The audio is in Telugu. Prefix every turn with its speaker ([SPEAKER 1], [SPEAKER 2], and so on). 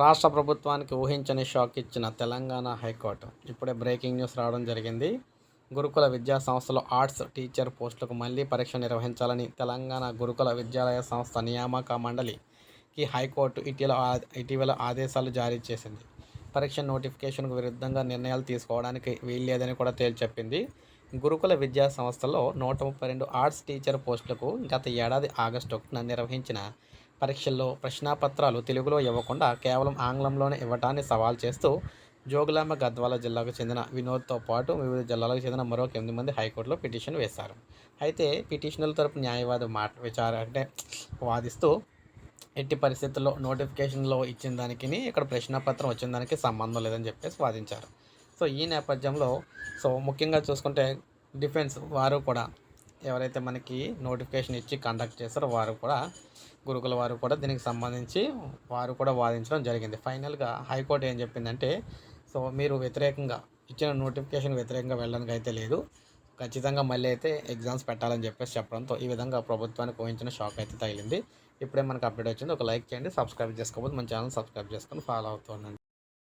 [SPEAKER 1] రాష్ట్ర ప్రభుత్వానికి ఊహించని షాక్ ఇచ్చిన తెలంగాణ హైకోర్టు. ఇప్పుడే బ్రేకింగ్ న్యూస్ రావడం జరిగింది. గురుకుల విద్యా సంస్థలో ఆర్ట్స్ టీచర్ పోస్టులకు మళ్ళీ పరీక్ష నిర్వహించాలని తెలంగాణ గురుకుల విద్యాలయ సంస్థ నియామక మండలికి హైకోర్టు ఇటీవల ఇటీవల ఆదేశాలు జారీ చేసింది. పరీక్ష నోటిఫికేషన్కు విరుద్ధంగా నిర్ణయాలు తీసుకోవడానికి వీల్లేదని కూడా తేల్చెప్పింది. గురుకుల విద్యా సంస్థలో నూట ముప్పై రెండు ఆర్ట్స్ టీచర్ పోస్టులకు గత ఏడాది ఆగస్టు ఒకటిన నిర్వహించిన పరీక్షల్లో ప్రశ్నాపత్రాలు తెలుగులో ఇవ్వకుండా కేవలం ఆంగ్లంలోనే ఇవ్వటాన్ని సవాల్ చేస్తూ జోగులాంబ గద్వాల జిల్లాకు చెందిన వినోద్తో పాటు వివిధ జిల్లాలకు చెందిన మరో ఎనిమిది మంది హైకోర్టులో పిటిషన్ వేశారు. అయితే పిటిషనర్ల తరపు న్యాయవాది మాట విచార అంటే వాదిస్తూ ఎట్టి పరిస్థితుల్లో నోటిఫికేషన్లో ఇచ్చిన దానికి ఇక్కడ ప్రశ్నపత్రం వచ్చిన దానికి సంబంధం లేదని చెప్పేసి వాదించారు. సో ఈ నేపథ్యంలో సో ముఖ్యంగా చూసుకుంటే డిఫెన్స్ వారు కూడా ఎవరైతే మనకి నోటిఫికేషన్ ఇచ్చి కండక్ట్ చేస్తారో వారు కూడా గురుకుల వారు కూడా దీనికి సంబంధించి వారు కూడా వాదించడం జరిగింది. ఫైనల్గా హైకోర్టు ఏం చెప్పిందంటే సో మీరు వ్యతిరేకంగా ఇచ్చిన నోటిఫికేషన్ వ్యతిరేకంగా వెళ్ళడానికి అయితే లేదు. ఖచ్చితంగా మళ్ళీ అయితే ఎగ్జామ్స్ పెట్టాలని చెప్పేసి చెప్పడంతో ఈ విధంగా ప్రభుత్వానికి ఊహించిన షాక్ అయితే తగిలింది. ఇప్పుడే మనకు అప్డేట్ వచ్చింది. ఒక లైక్ చేయండి సబ్స్క్రైబ్ చేసుకోకపోతే మన ఛానల్ సబ్స్క్రైబ్ చేసుకొని ఫాలో అవుతుండండి